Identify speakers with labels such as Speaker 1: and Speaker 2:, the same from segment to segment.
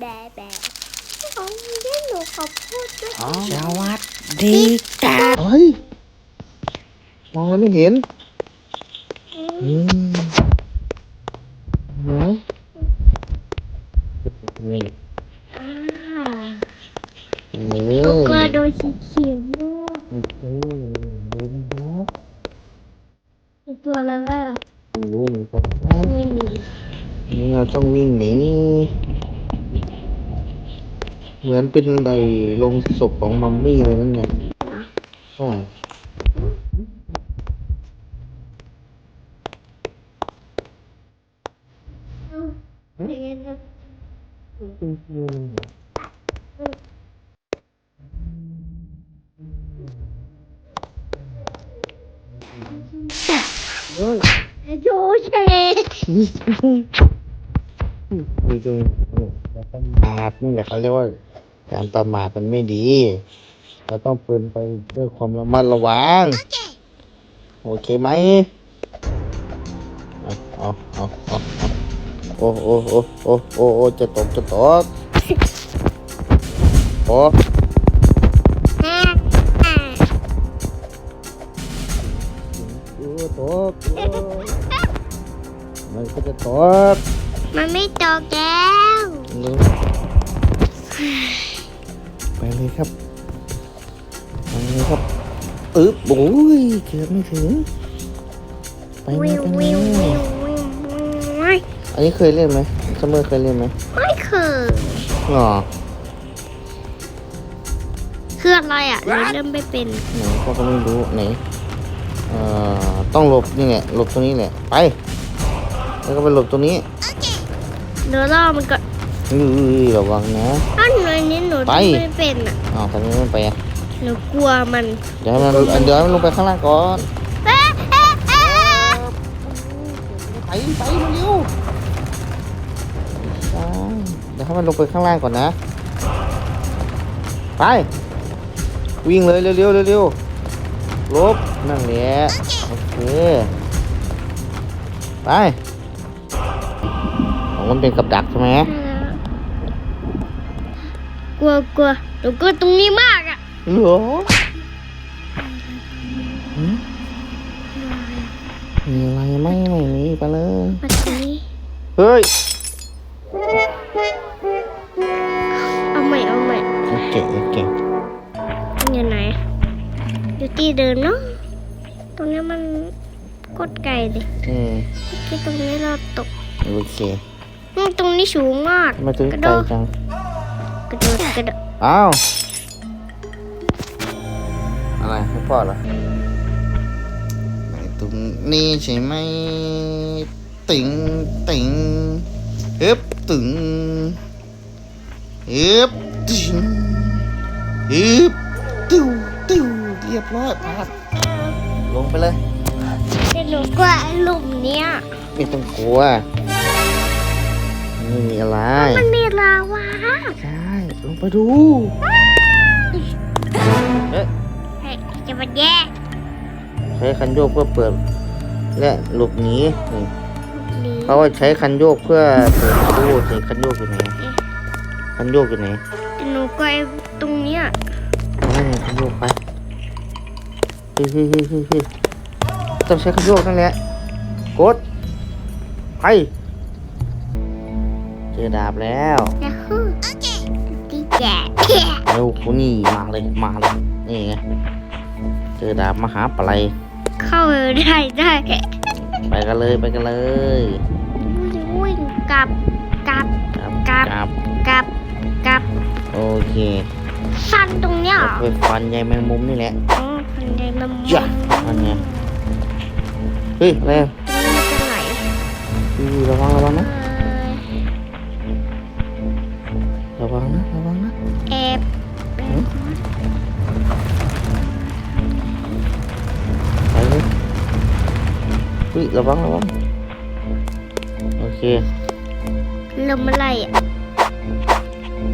Speaker 1: แบแบโอ้ยเล่นหนูขอพูดด้วย
Speaker 2: อ๋อ
Speaker 3: สวัสดีจ้า
Speaker 2: เฮ้ยมองแล้วไม่ เห็นอืมไหนนี่
Speaker 1: อ่า
Speaker 2: นี่
Speaker 1: กลัวโดนสีเขียวด้วย
Speaker 2: โอเคดูนะ
Speaker 1: ตัวแล้วก็
Speaker 2: ดูหนูก่อน
Speaker 1: ไม่มี
Speaker 2: นี่เราต้องวิ่งหนีเหมือนเป็นใดลงศพของมัมมี่เลยนั่นไงใช่
Speaker 1: เดี๋ยวนะ
Speaker 2: เฮ้ย
Speaker 1: โจเช
Speaker 2: ดูดูอย่าประมาทนี่แหละเขาเรียกว่า การประมาทมันไม่ดี เราต้องเป็นไปด้วยความระมัดระวัง โอเคไหมเอาเอาเอาเอาโอ้โอ้โอ้โอ้โอ้โอ้จะตกจะตกโอ้โอ้ตกโอ้มันก็จะตก
Speaker 1: มันไม่ตกแล้ว
Speaker 2: ไปเลยครับไปเลยครับอึ๊บโอ้ยเกือบไม่ถึงไปเล
Speaker 1: วิ
Speaker 2: ยวไป
Speaker 1: วิว
Speaker 2: เล
Speaker 1: วิ
Speaker 2: ยว
Speaker 1: วิววิว
Speaker 2: อันนี้เคยเล่นไหมเสมอเคยเล่นไหม
Speaker 1: ไม่เคย
Speaker 2: อ๋อ
Speaker 1: คืออะไรอะหนูเริ่มไม่เป็น
Speaker 2: ไหนพ่อก็ไม่รู้ไหนเอ่อต้องหลบนี่แหละหลบตรงนี้แหละไปแล้วก็ไปหลบตรงนี้
Speaker 1: เดี๋ยวรอมันก็
Speaker 2: อื้ อระวังนะ
Speaker 1: อ้าวหนูอันนี้หนู
Speaker 2: ไป
Speaker 1: ไม่เป็นอะ
Speaker 2: อ้าวทำไมไม่ไปอะ
Speaker 1: หนูกลัวมัน
Speaker 2: เดี๋ยวให้มันเดี๋ยวให้มันลงไปข้างล่างก่อน
Speaker 1: เอ๊ะเอ๊ะเอ๊ะ
Speaker 2: ไปไปเร็วใช่เดี๋ยวให้มันลงไปข้างล่างก่อนนะไปวิ่งเลยเร็วๆเร็วๆลบนั่นแหละโอเคไปของมันเป็นกับดักใช่ไหม
Speaker 1: ก ลัวกลัวหนูกลัวตรงนี้มากอะ
Speaker 2: เหรอหืมมีอะไรไหมไม่มีไปเลย
Speaker 1: มาตรงนี้
Speaker 2: เฮ้ย
Speaker 1: เอาใหม่เอาใหม่
Speaker 2: โอเคโอเค
Speaker 1: มันอยู่ไหนอยู่ที่เดิมเนาะตรงนี้มันกดไกลเลย
Speaker 2: อืม
Speaker 1: ที่ตรงนี้เราตก
Speaker 2: โอเค
Speaker 1: อืมตรงนี้สูงมาก
Speaker 2: มาถึง
Speaker 1: กระ
Speaker 2: ไก
Speaker 1: โด
Speaker 2: ล
Speaker 1: ด
Speaker 2: จัง
Speaker 1: ก ระโดดกระโดด
Speaker 2: อ้าว อะไรให้พ่อเหรอไหนตรงนี้ใช่ไหมติงติงฮึบตึงฮึบตึงฮึบติ้วติ้วเรียบร้อยพาดลงไปเลย
Speaker 1: แต่หนูกลัวไอ้หลุมเนี้ย
Speaker 2: ไม่ต้องกลัวไม่มีอะไร
Speaker 1: มันมีลาวา
Speaker 2: ใช่ ลงไปดู เอ๊ะ
Speaker 1: เฮ้ยจะมาแย่
Speaker 2: ใช้คันโยกเพื่อเปิด และหลบหนีนี่
Speaker 1: นี่
Speaker 2: เขาว่าใช้คันโยกเพื่อเปิดประตูใช้คันโยกอยู่ไหนคันโยกอยู่ไหน
Speaker 1: แต่หนูกลัวไอ้ตรงเนี้ย
Speaker 2: เอาไว้ไหนคันโยกไปเฮ้ยเฮ้ยเฮ้ยเฮ้ยเฮ้ยต้องใช้คันโยกนั่นแหละกดไปเจอดาบแล้ว
Speaker 1: ยาฮูตีแจก
Speaker 2: เร็วคุณนี่มาเลยมาเลยนี่ไงเจอดาบมหาปลัย
Speaker 1: เข้าได้ได้
Speaker 2: ไปกันเลยไปกันเลย
Speaker 1: วิ่งกลับกลับ
Speaker 2: ครับ
Speaker 1: กลับ
Speaker 2: ครับ
Speaker 1: กลับกลับ
Speaker 2: โอเค
Speaker 1: ฟันตรงเนี้ยเหรอ
Speaker 2: ไปฟันใยแมงมุมนี่แหละ
Speaker 1: อ๋อฟันได้มันมุม
Speaker 2: จ้ะนั่นไงเฮ้ยอะไรอะ
Speaker 1: ตรงนี้มันจะไหล
Speaker 2: อุ้ยระวังระวังนะ ระวังระวังโอเค
Speaker 1: ลมอะไรอะ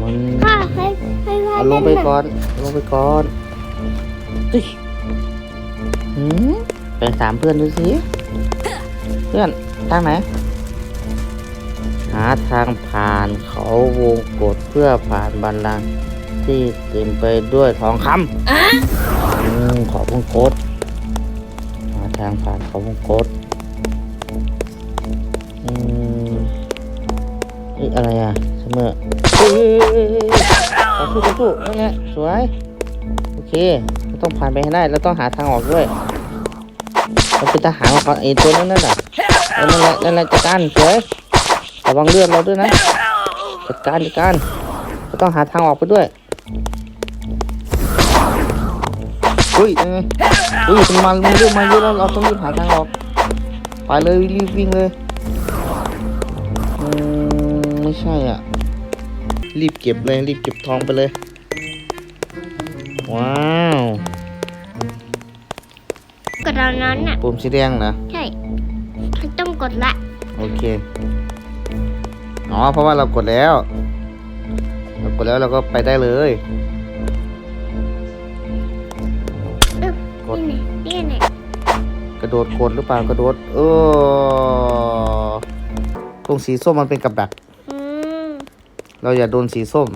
Speaker 2: มัน
Speaker 1: พ่อให้ให้ว่า
Speaker 2: เอาลงไปก่อนเอาลงไปก่อนตึ๊ยหืมไปถามเพื่อนดูสิเพื่อนตั้งไหนหาทางผ่านเขาวงกฏเพื่อผ่านบันลังก์ที่เต็มไปด้วยทองคำอืมขอวงกฏหาทางผ่านเขาวงกฏ ฮ้ยอะไรอะเสมอเฮ้ยต่อสู้ต่อสู้นั่นแหละสวย โอเคเราต้องผ่านไปให้ได้เราต้องหาทางออกด้วยเราเป็นทหารของเขาไอ้ตัวนั้นนั่นน่ะเออนั่นแหละนั่นแหละจัดการสวยระวังเลือดเราด้วยนะจัดการจัดการเราต้องหาทางออกไปด้วยเฮ้ยยังไงเฮ้ยมันมามันเริ่มมาเยอะแล้วเราต้องรีบหาทางออกไปเลยรีบวิ่งเลยอืมไม่ ใช่อะ รีบเก็บเลยรีบเก็บทองไปเลย ว้าว
Speaker 1: กดตอนนั้นน่ะ
Speaker 2: ปุ่มสีแดงนะ
Speaker 1: ใช่ฉันต้องกดละ
Speaker 2: โอเค อ๋อ เพราะว่าเรากดแล้ว เรากดแล้วเราก็ไปได้เลย
Speaker 1: เออก
Speaker 2: ด
Speaker 1: นี่ไงนี่ไง
Speaker 2: กระโดดกดหรือเปล่ากระโดด เออตรงสีส้มมันเป็นกับดัก
Speaker 1: อืม
Speaker 2: เราอย่าโดนสีส้ม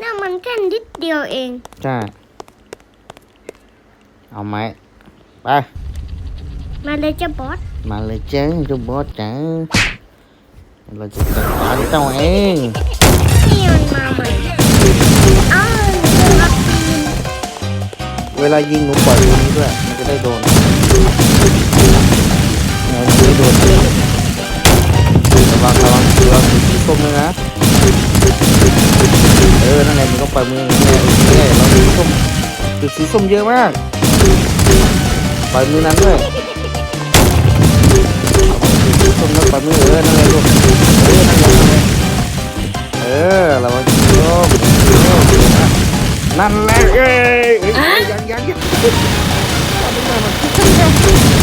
Speaker 1: น่ามันแค่นิดเดียวเอง
Speaker 2: ใช่ เอาไหมไป
Speaker 1: มาเลยเจ้าบอส
Speaker 2: มาเลยเจ้าเจ้าบอสจ้าเราจะจัดการเจ้าเอง
Speaker 1: นี่มันมาใหม่อ้าวเรื่องอัพปีน
Speaker 2: เวลายิงหนูปล่อยตรงนี้ด้วย มันจะได้โดนเงาจะได้โดน งสีส้มเลยนะเออนั่นแหละมันก็ปล่อยมืออย่างนี้แหละโอเคเราสีส้มจุดสีส้มเยอะมากปล่อยมือนั้นด้วยสีส้มแล้วปล่อยมือเออนั่นแหละลูกเออนั่นแหละเออระวังสีส้มนั่นแหละเอ้ยเอ้ยยังยังยัง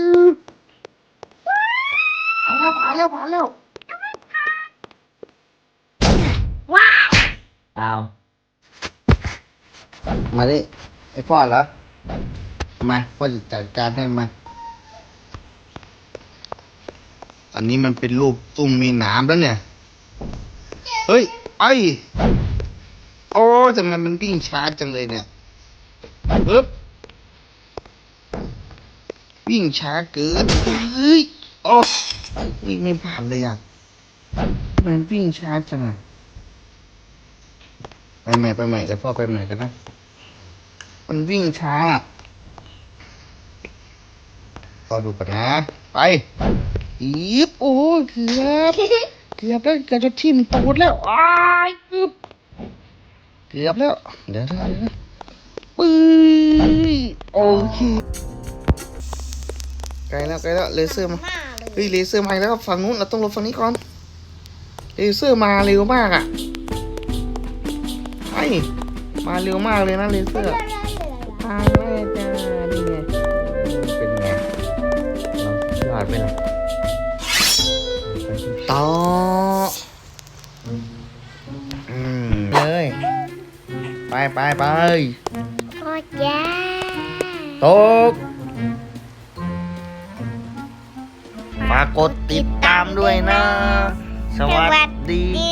Speaker 2: านแล้วผ่านแล้ว
Speaker 1: ว้าว
Speaker 2: อ้าวมาดิไอ้พ่อเหรอ มาพ่อจะจัดการให้มัน อันนี้มันเป็นรูปตุ้มมีหนามแล้วเนี่ย เฮ้ย ไอโอ้ทำไมมันวิ่งช้าจังเลยเนี่ยปึ๊บวิ่งช้าเกินเฮ้ย โอ้วิ่งไม่ผ่านเลยอะมันวิ่งช้าจังอะไปใหม่ไปใหม่แต่พ่อไปใหม่กันนะ มันวิ่งช้าก็ดูก่อนนะ ไปอีบโอ้เกือบเกือบแล้วเกือบจะทิ่มตูดแล้วอ้ายเกือบเกือบแล้ว เดี๋ยวเดี๋ยวปื้ยโอเคไกลแล้วไกลแล้วเลเซอร์มา
Speaker 1: เลย
Speaker 2: เฮ้ยเลเซอร์มาอีกแล้วฝั่งนู้นเราต้องหลบฝั่งนี้ก่อนเลเซอร์มาเร็วมากอะไอ้มาเร็วมากเลยนะเลเซอร์มาเลยจ้านี่ไงเป็นไงเราสุดยอดไปเลยไปกันต่ออืมเลยไปไปไป
Speaker 1: พ่อจ้า
Speaker 2: ตกากกดติดตามด้วยนะ สวัสดี
Speaker 1: ดี